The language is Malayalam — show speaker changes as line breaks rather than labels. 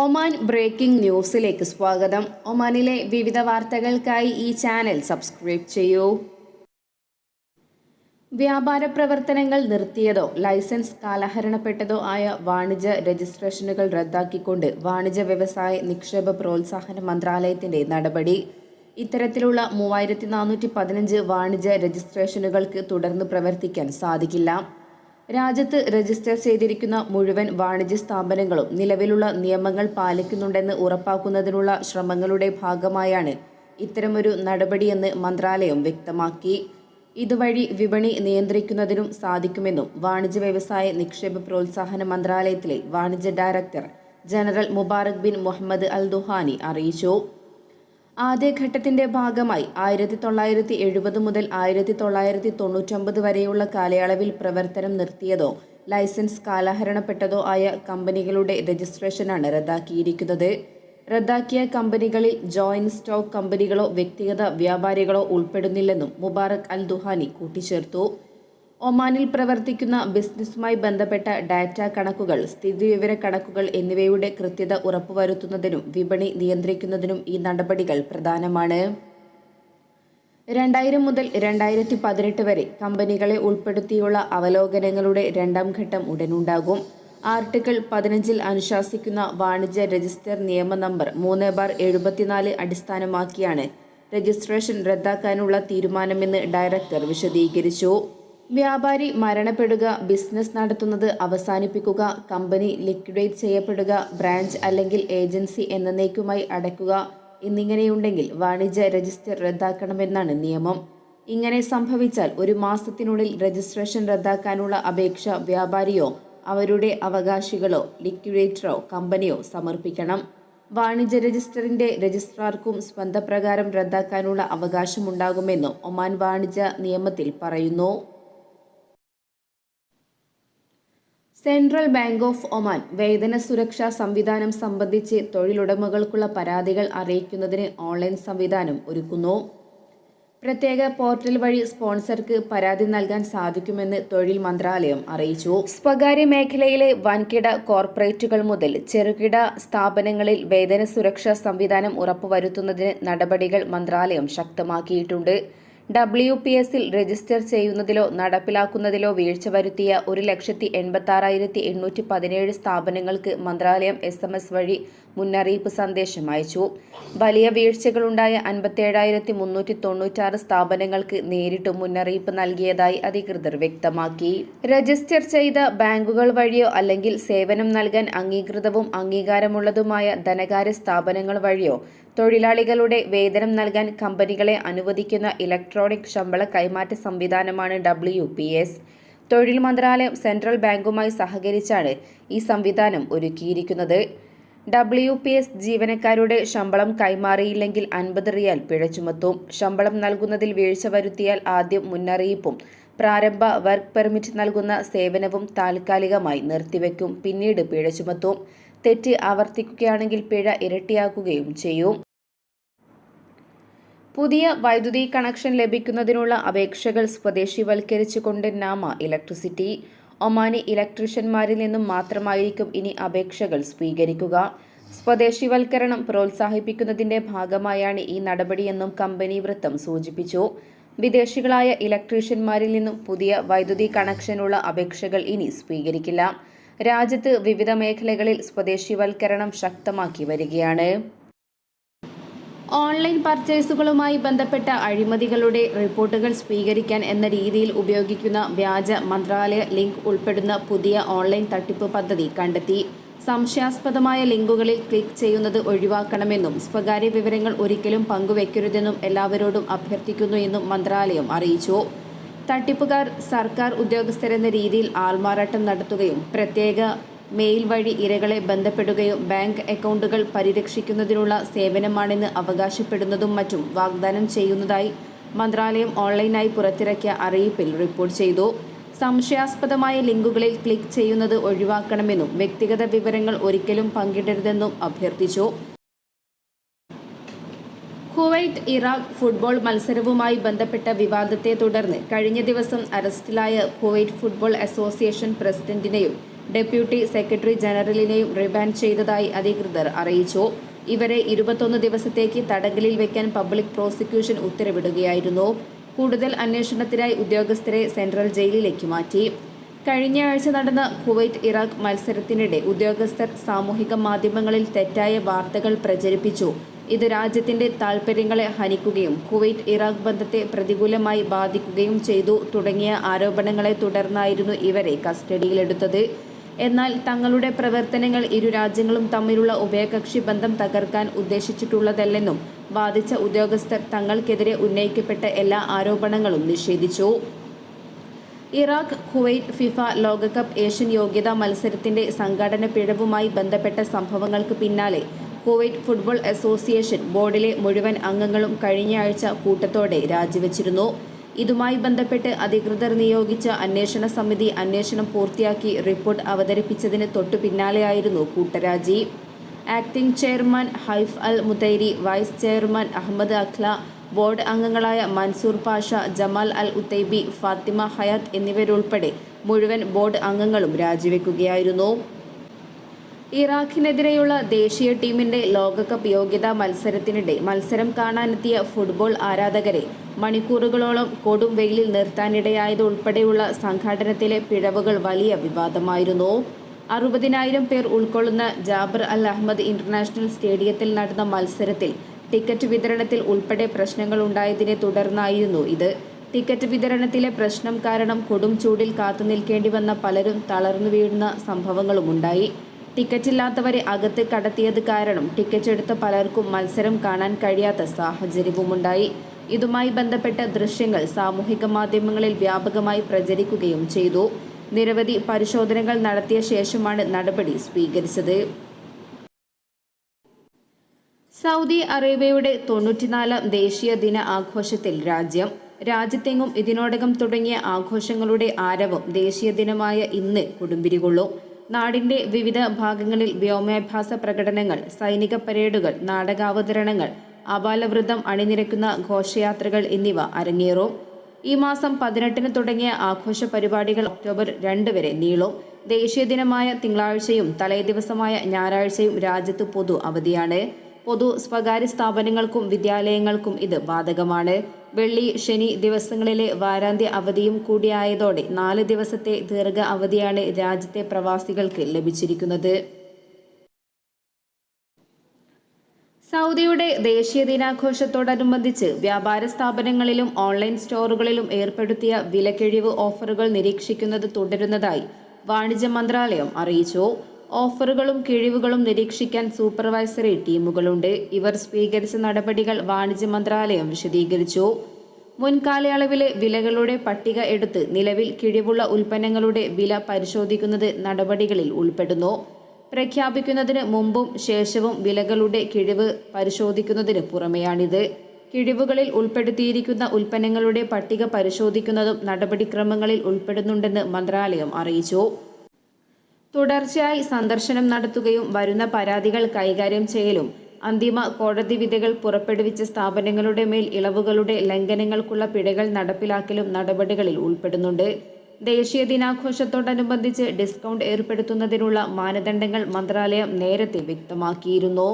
ഒമാൻ ബ്രേക്കിംഗ് ന്യൂസിലേക്ക് സ്വാഗതം. ഒമാനിലെ വിവിധ വാർത്തകൾക്കായി ഈ ചാനൽ സബ്സ്ക്രൈബ് ചെയ്യൂ. വ്യാപാര പ്രവർത്തനങ്ങൾ നിർത്തിയതോ ലൈസൻസ് കാലഹരണപ്പെട്ടതോ ആയ വാണിജ്യ രജിസ്ട്രേഷനുകൾ റദ്ദാക്കിക്കൊണ്ട് വാണിജ്യ വ്യവസായ നിക്ഷേപ പ്രോത്സാഹന മന്ത്രാലയത്തിന്റെ നടപടി. ഇത്തരത്തിലുള്ള മൂവായിരത്തി നാനൂറ്റി പതിനഞ്ച് വാണിജ്യ രജിസ്ട്രേഷനുകൾക്ക് തുടർന്ന് പ്രവർത്തിക്കാൻ സാധിക്കില്ല. രാജ്യത്ത് രജിസ്റ്റർ ചെയ്തിരിക്കുന്ന മുഴുവൻ വാണിജ്യ സ്ഥാപനങ്ങളും നിലവിലുള്ള നിയമങ്ങൾ പാലിക്കുന്നുണ്ടെന്ന് ഉറപ്പാക്കുന്നതിനുള്ള ശ്രമങ്ങളുടെ ഭാഗമായാണ് ഇത്തരമൊരു നടപടിയെന്ന് മന്ത്രാലയം വ്യക്തമാക്കി. ഇതുവഴി വിപണി നിയന്ത്രിക്കുന്നതിനും സാധിക്കുമെന്നും വാണിജ്യ വ്യവസായ നിക്ഷേപ പ്രോത്സാഹന മന്ത്രാലയത്തിലെ വാണിജ്യ director general Mubarak bin Muhammad al Duhani അറിയിച്ചു. ആദ്യഘട്ടത്തിന്റെ ഭാഗമായി ആയിരത്തി തൊള്ളായിരത്തി എഴുപത് മുതൽ ആയിരത്തി തൊള്ളായിരത്തി തൊണ്ണൂറ്റൊമ്പത് വരെയുള്ള കാലയളവിൽ പ്രവർത്തനം നിർത്തിയതോ ലൈസൻസ് കാലഹരണപ്പെട്ടതോ ആയ കമ്പനികളുടെ രജിസ്ട്രേഷനാണ് റദ്ദാക്കിയിരിക്കുന്നത്. റദ്ദാക്കിയ കമ്പനികളിൽ ജോയിന്റ് സ്റ്റോക്ക് കമ്പനികളോ വ്യക്തിഗത വ്യാപാരികളോ ഉൾപ്പെടുന്നില്ലെന്നും മുബാറക് അൽ ദുഹാനി കൂട്ടിച്ചേർത്തു. ഒമാനിൽ പ്രവർത്തിക്കുന്ന ബിസിനസ്സുമായി ബന്ധപ്പെട്ട ഡാറ്റ കണക്കുകൾ സ്ഥിതിവിവര കണക്കുകൾ എന്നിവയുടെ കൃത്യത ഉറപ്പുവരുത്തുന്നതിനും വിപണി നിയന്ത്രിക്കുന്നതിനും ഈ നടപടികൾ പ്രധാനമാണ്. രണ്ടായിരം മുതൽ രണ്ടായിരത്തി പതിനെട്ട് വരെ കമ്പനികളെ ഉൾപ്പെടുത്തിയുള്ള അവലോകനങ്ങളുടെ രണ്ടാം ഘട്ടം ഉടനുണ്ടാകും. ആർട്ടിക്കിൾ പതിനഞ്ചിൽ അനുശാസിക്കുന്ന വാണിജ്യ രജിസ്റ്റർ നിയമ നമ്പർ മൂന്ന് ബാർ എഴുപത്തിനാല് അടിസ്ഥാനമാക്കിയാണ് രജിസ്ട്രേഷൻ റദ്ദാക്കാനുള്ള തീരുമാനമെന്ന് ഡയറക്ടർ വിശദീകരിച്ചു. വ്യാപാരി മരണപ്പെടുക ബിസിനസ് നടത്തുന്നത് അവസാനിപ്പിക്കുക കമ്പനി ലിക്വിഡേറ്റ് ചെയ്യപ്പെടുക ബ്രാഞ്ച് അല്ലെങ്കിൽ ഏജൻസി എന്നേക്കുമായി അടയ്ക്കുക എന്നിങ്ങനെയുണ്ടെങ്കിൽ വാണിജ്യ രജിസ്റ്റർ റദ്ദാക്കണമെന്നാണ് നിയമം. ഇങ്ങനെ സംഭവിച്ചാൽ ഒരു മാസത്തിനുള്ളിൽ രജിസ്ട്രേഷൻ റദ്ദാക്കാനുള്ള അപേക്ഷ വ്യാപാരിയോ അവരുടെ അവകാശികളോ ലിക്വിഡേറ്ററോ കമ്പനിയോ സമർപ്പിക്കണം. വാണിജ്യ രജിസ്റ്ററിന്റെ രജിസ്ട്രാർക്കും സ്വന്തപ്രകാരം റദ്ദാക്കാനുള്ള അവകാശമുണ്ടാകുമെന്നും ഒമാൻ വാണിജ്യ നിയമത്തിൽ പറയുന്നു. സെൻട്രൽ ബാങ്ക് ഓഫ് ഒമാൻ വേതന സുരക്ഷാ സംവിധാനം സംബന്ധിച്ച് തൊഴിലുടമകൾക്കുള്ള പരാതികൾ അറിയിക്കുന്നതിന് ഓൺലൈൻ സംവിധാനം ഒരുക്കുന്നു. പ്രത്യേക പോർട്ടൽ വഴി സ്പോൺസർക്ക് പരാതി നൽകാൻ സാധിക്കുമെന്ന് തൊഴിൽ മന്ത്രാലയം അറിയിച്ചു. സ്വകാര്യ മേഖലയിലെ വൻകിട കോർപ്പറേറ്റുകൾ മുതൽ ചെറുകിട സ്ഥാപനങ്ങളിൽ വേതന സുരക്ഷാ സംവിധാനം ഉറപ്പുവരുത്തുന്നതിന് നടപടികൾ മന്ത്രാലയം ശക്തമാക്കിയിട്ടുണ്ട്. ഡബ്ല്യു പി എസിൽ രജിസ്റ്റർ ചെയ്യുന്നതിലോ നടപ്പിലാക്കുന്നതിലോ വീഴ്ച വരുത്തിയ ഒരു ലക്ഷത്തി എൺപത്തി എണ്ണൂറ്റി പതിനേഴ് സ്ഥാപനങ്ങൾക്ക് മന്ത്രാലയം എസ് എം എസ് വഴി മുന്നറിയിപ്പ് സന്ദേശം അയച്ചു. വലിയ വീഴ്ചകളുണ്ടായ അൻപത്തേഴായിരത്തി മുന്നൂറ്റി തൊണ്ണൂറ്റാറ് സ്ഥാപനങ്ങൾക്ക് നേരിട്ട് മുന്നറിയിപ്പ് നൽകിയതായി അധികൃതർ വ്യക്തമാക്കി. രജിസ്റ്റർ ചെയ്ത ബാങ്കുകൾ വഴിയോ അല്ലെങ്കിൽ സേവനം നൽകാൻ അംഗീകൃതവും അംഗീകാരമുള്ളതുമായ ധനകാര്യ സ്ഥാപനങ്ങൾ വഴിയോ തൊഴിലാളികളുടെ വേതനം നൽകാൻ കമ്പനികളെ അനുവദിക്കുന്ന ഇലക്ട്രോണിക് ശമ്പള കൈമാറ്റ സംവിധാനമാണ് ഡബ്ല്യു പി എസ്. തൊഴിൽ മന്ത്രാലയം സെൻട്രൽ ബാങ്കുമായി സഹകരിച്ചാണ് ഈ സംവിധാനം ഒരുക്കിയിരിക്കുന്നത്. ഡബ്ല്യു പി എസ് ജീവനക്കാരുടെ ശമ്പളം കൈമാറിയില്ലെങ്കിൽ അൻപത് റിയാൽ പിഴ ചുമത്തും. ശമ്പളം നൽകുന്നതിൽ വീഴ്ച വരുത്തിയാൽ ആദ്യം മുന്നറിയിപ്പും. പ്രാരംഭ വർക്ക് പെർമിറ്റ് നൽകുന്ന സേവനവും താൽക്കാലികമായി നിർത്തിവെക്കും. പിന്നീട് പിഴ ചുമത്തും. തെറ്റ് ആവർത്തിക്കുകയാണെങ്കിൽ പിഴ ഇരട്ടിയാക്കുകയും ചെയ്യും. പുതിയ വൈദ്യുതി കണക്ഷൻ ലഭിക്കുന്നതിനുള്ള അപേക്ഷകൾ സ്വദേശിവൽക്കരിച്ചുകൊണ്ട് നാമ ഇലക്ട്രിസിറ്റി. ഒമാനി ഇലക്ട്രീഷ്യന്മാരിൽ നിന്നും മാത്രമായിരിക്കും ഇനി അപേക്ഷകൾ സ്വീകരിക്കുക. സ്വദേശിവൽക്കരണം പ്രോത്സാഹിപ്പിക്കുന്നതിന്റെ ഭാഗമായാണ് ഈ നടപടിയെന്നും കമ്പനി വൃത്തം സൂചിപ്പിച്ചു. വിദേശികളായ ഇലക്ട്രീഷ്യന്മാരിൽ നിന്നും പുതിയ വൈദ്യുതി കണക്ഷനുള്ള അപേക്ഷകൾ ഇനി സ്വീകരിക്കില്ല. രാജ്യത്ത് വിവിധ മേഖലകളിൽ സ്വദേശിവൽക്കരണം ശക്തമാക്കി വരികയാണ്. ഓൺലൈൻ പർച്ചേസുകളുമായി ബന്ധപ്പെട്ട അഴിമതികളുടെ റിപ്പോർട്ടുകൾ സ്വീകരിക്കാൻ എന്ന രീതിയിൽ ഉപയോഗിക്കുന്ന വ്യാജ മന്ത്രാലയ ലിങ്ക് ഉൾപ്പെടുന്ന പുതിയ ഓൺലൈൻ തട്ടിപ്പ് പദ്ധതി കണ്ടെത്തി. സംശയാസ്പദമായ ലിങ്കുകളിൽ ക്ലിക്ക് ചെയ്യുന്നത് ഒഴിവാക്കണമെന്നും സ്വകാര്യ വിവരങ്ങൾ ഒരിക്കലും പങ്കുവെക്കരുതെന്നും എല്ലാവരോടും അഭ്യർത്ഥിക്കുന്നു എന്നും മന്ത്രാലയം അറിയിച്ചു. തട്ടിപ്പുകാർ സർക്കാർ ഉദ്യോഗസ്ഥരെന്ന രീതിയിൽ ആൾമാറാട്ടം നടത്തുകയും പ്രത്യേക മെയിൽ വഴി ഇരകളെ ബന്ധപ്പെടുകയും ബാങ്ക് അക്കൗണ്ടുകൾ പരിരക്ഷിക്കുന്നതിനുള്ള സേവനമാണെന്ന് അവകാശപ്പെടുന്നതും മറ്റും വാഗ്ദാനം ചെയ്യുന്നതായി മന്ത്രാലയം ഓൺലൈനായി പുറത്തിറക്കിയ അറിയിപ്പിൽ റിപ്പോർട്ട് ചെയ്തു. സംശയാസ്പദമായ ലിങ്കുകളിൽ ക്ലിക്ക് ചെയ്യുന്നത് ഒഴിവാക്കണമെന്നും വ്യക്തിഗത വിവരങ്ങൾ ഒരിക്കലും പങ്കിടരുതെന്നും അഭ്യർത്ഥിച്ചു. കുവൈറ്റ് ഇറാഖ് ഫുട്ബോൾ മത്സരവുമായി ബന്ധപ്പെട്ട വിവാദത്തെ തുടർന്ന് കഴിഞ്ഞ ദിവസം അറസ്റ്റിലായ കുവൈറ്റ് ഫുട്ബോൾ അസോസിയേഷൻ പ്രസിഡന്റിനെയും ഡെപ്യൂട്ടി സെക്രട്ടറി ജനറലിനെയും റിമാൻഡ് ചെയ്തതായി അധികൃതർ അറിയിച്ചു. ഇവരെ ഇരുപത്തൊന്ന് ദിവസത്തേക്ക് തടങ്കലിൽ വെക്കാൻ പബ്ലിക് പ്രോസിക്യൂഷൻ ഉത്തരവിടുകയായിരുന്നു. കൂടുതൽ അന്വേഷണത്തിനായി ഉദ്യോഗസ്ഥരെ സെൻട്രൽ ജയിലിലേക്ക് മാറ്റി. കഴിഞ്ഞ ആഴ്ച നടന്ന കുവൈറ്റ് ഇറാഖ് മത്സരത്തിനിടെ ഉദ്യോഗസ്ഥർ സാമൂഹിക മാധ്യമങ്ങളിൽ തെറ്റായ വാർത്തകൾ പ്രചരിപ്പിച്ചു. ഇത് രാജ്യത്തിന്റെ താൽപ്പര്യങ്ങളെ ഹനിക്കുകയും കുവൈറ്റ് ഇറാഖ് ബന്ധത്തെ പ്രതികൂലമായി ബാധിക്കുകയും ചെയ്തു തുടങ്ങിയ ആരോപണങ്ങളെ തുടർന്നായിരുന്നു ഇവരെ കസ്റ്റഡിയിലെടുത്തത്. എന്നാൽ തങ്ങളുടെ പ്രവർത്തനങ്ങൾ ഇരു രാജ്യങ്ങളും തമ്മിലുള്ള ഉഭയകക്ഷി ബന്ധം തകർക്കാൻ ഉദ്ദേശിച്ചിട്ടുള്ളതല്ലെന്നും ബാധിച്ച ഉദ്യോഗസ്ഥർ തങ്ങൾക്കെതിരെ ഉന്നയിക്കപ്പെട്ട എല്ലാ ആരോപണങ്ങളും നിഷേധിച്ചു. ഇറാഖ് കുവൈറ്റ് ഫിഫ ലോകകപ്പ് ഏഷ്യൻ യോഗ്യതാ മത്സരത്തിന്റെ സംഘടന പിഴവുമായി ബന്ധപ്പെട്ട സംഭവങ്ങൾക്ക് പിന്നാലെ കുവൈറ്റ് ഫുട്ബോൾ അസോസിയേഷൻ ബോർഡിലെ മുഴുവൻ അംഗങ്ങളും കഴിഞ്ഞയാഴ്ച കൂട്ടത്തോടെ രാജിവെച്ചിരുന്നു. ഇതുമായി ബന്ധപ്പെട്ട് അധികൃതർ നിയോഗിച്ച അന്വേഷണ സമിതി അന്വേഷണം പൂർത്തിയാക്കി റിപ്പോർട്ട് അവതരിപ്പിച്ചതിന് തൊട്ടു പിന്നാലെയായിരുന്നു കൂട്ടരാജി. Acting chairman Haif al Mutairi vice chairman Ahmad Akhla board അംഗങ്ങളായ Mansoor Pasha Jamal al Utaibi Fatima Hayat എന്നിവരുൾപ്പെടെ മുഴുവൻ ബോർഡ് അംഗങ്ങളും രാജിവെക്കുകയായിരുന്നു. ഇറാഖിനെതിരെയുള്ള ദേശീയ ടീമിന്റെ ലോകകപ്പ് യോഗ്യതാ മത്സരത്തിനിടെ മത്സരം കാണാനെത്തിയ ഫുട്ബോൾ ആരാധകരെ മണിക്കൂറുകളോളം കൊടും വെയിലിൽ നിർത്താനിടയായതുൾപ്പെടെയുള്ള സംഘാടനത്തിലെ പിഴവുകൾ വലിയ വിവാദമായിരുന്നു. അറുപതിനായിരം പേർ ഉൾക്കൊള്ളുന്ന ജാബർ അൽ അഹമ്മദ് ഇന്റർനാഷണൽ സ്റ്റേഡിയത്തിൽ നടന്ന മത്സരത്തിൽ ടിക്കറ്റ് വിതരണത്തിൽ ഉൾപ്പെടെ പ്രശ്നങ്ങൾ ഉണ്ടായതിനെ തുടർന്നായിരുന്നു ഇത്. ടിക്കറ്റ് വിതരണത്തിലെ പ്രശ്നം കാരണം കൊടും ചൂടിൽ കാത്തുനിൽക്കേണ്ടി വന്ന പലരും തളർന്നു വീഴുന്ന സംഭവങ്ങളുമുണ്ടായി. ടിക്കറ്റില്ലാത്തവരെ അകത്ത് കടത്തിയത് കാരണം ടിക്കറ്റ് എടുത്ത പലർക്കും മത്സരം കാണാൻ കഴിയാത്ത സാഹചര്യവുമുണ്ടായി. ഇതുമായി ബന്ധപ്പെട്ട ദൃശ്യങ്ങൾ സാമൂഹിക മാധ്യമങ്ങളിൽ വ്യാപകമായി പ്രചരിക്കുകയും ചെയ്തു. നിരവധി പരിശോധനകൾ നടത്തിയ ശേഷമാണ് നടപടി സ്വീകരിച്ചത്. സൗദി അറേബ്യയുടെ തൊണ്ണൂറ്റിനാലാം ദേശീയ ദിന ആഘോഷത്തിൽ രാജ്യം രാജ്യത്തെങ്ങും ഇതിനോടകം തുടങ്ങിയ ആഘോഷങ്ങളുടെ ആരവം ദേശീയ ദിനമായ ഇന്ന് കൊടുമ്പിരികൊള്ളും. നാടിന്റെ വിവിധ ഭാഗങ്ങളിൽ വ്യോമാഭ്യാസ പ്രകടനങ്ങൾ സൈനിക പരേഡുകൾ നാടകാവതരണങ്ങൾ അപാലവൃദ്ധം അണിനിരക്കുന്ന ഘോഷയാത്രകൾ എന്നിവ അരങ്ങേറും. ഈ മാസം പതിനെട്ടിന് തുടങ്ങിയ ആഘോഷ പരിപാടികൾ ഒക്ടോബർ രണ്ട് വരെ നീളും. ദേശീയ ദിനമായ തിങ്കളാഴ്ചയും തലേദിവസമായ ഞായറാഴ്ചയും രാജ്യത്ത് പൊതു അവധിയാണ്. പൊതു സ്വകാര്യ സ്ഥാപനങ്ങൾക്കും വിദ്യാലയങ്ങൾക്കും ഇത് ബാധകമാണ്. വെള്ളി ശനി ദിവസങ്ങളിലെ വാരാന്ത്യ അവധിയും കൂടിയായതോടെ നാല് ദിവസത്തെ ദീർഘ അവധിയാണ് രാജ്യത്തെ പ്രവാസികൾക്ക് ലഭിച്ചിരിക്കുന്നത്. സൗദിയുടെ ദേശീയ ദിനാഘോഷത്തോടനുബന്ധിച്ച് വ്യാപാര സ്ഥാപനങ്ങളിലും ഓൺലൈൻ സ്റ്റോറുകളിലും ഏർപ്പെടുത്തിയ വിലക്കിഴിവ് ഓഫറുകൾ നിരീക്ഷിക്കുന്നത് തുടരുന്നതായി വാണിജ്യ മന്ത്രാലയം അറിയിച്ചു. ഓഫറുകളും കിഴിവുകളും നിരീക്ഷിക്കാൻ സൂപ്പർവൈസറി ടീമുകളുണ്ട്. ഇവർ സ്വീകരിച്ച നടപടികൾ വാണിജ്യ മന്ത്രാലയം വിശദീകരിച്ചു. മുൻകാലയളവിലെ വിലകളുടെ പട്ടിക എടുത്ത് നിലവിൽ കിഴിവുള്ള ഉൽപ്പന്നങ്ങളുടെ വില പരിശോധിക്കുന്നത് നടപടികളിൽ ഉൾപ്പെടുന്നു. പ്രഖ്യാപിക്കുന്നതിന് മുമ്പും ശേഷവും വിലകളുടെ കിഴിവ് പരിശോധിക്കുന്നതിന് പുറമെയാണിത്. കിഴിവുകളിൽ ഉൾപ്പെടുത്തിയിരിക്കുന്ന ഉൽപ്പന്നങ്ങളുടെ പട്ടിക പരിശോധിക്കുന്നതും നടപടിക്രമങ്ങളിൽ ഉൾപ്പെടുന്നുണ്ടെന്ന് മന്ത്രാലയം അറിയിച്ചു. തുടർച്ചയായി സന്ദർശനം നടത്തുകയും വരുന്ന പരാതികൾ കൈകാര്യം ചെയ്യലും അന്തിമ കോടതി വിധികൾ പുറപ്പെടുവിച്ച സ്ഥാപനങ്ങളുടെ മേൽ ഇളവുകളുടെ ലംഘനങ്ങൾക്കുള്ള പിഴകൾ നടപ്പിലാക്കലും നടപടികളിൽ ഉൾപ്പെടുന്നുണ്ട്. ദേശീയ ദിനാഘോഷത്തോടനുബന്ധിച്ച് ഡിസ്കൗണ്ട് ഏർപ്പെടുത്തുന്നതിനുള്ള മാനദണ്ഡങ്ങൾ മന്ത്രാലയം നേരത്തെ വ്യക്തമാക്കിയിരുന്നു.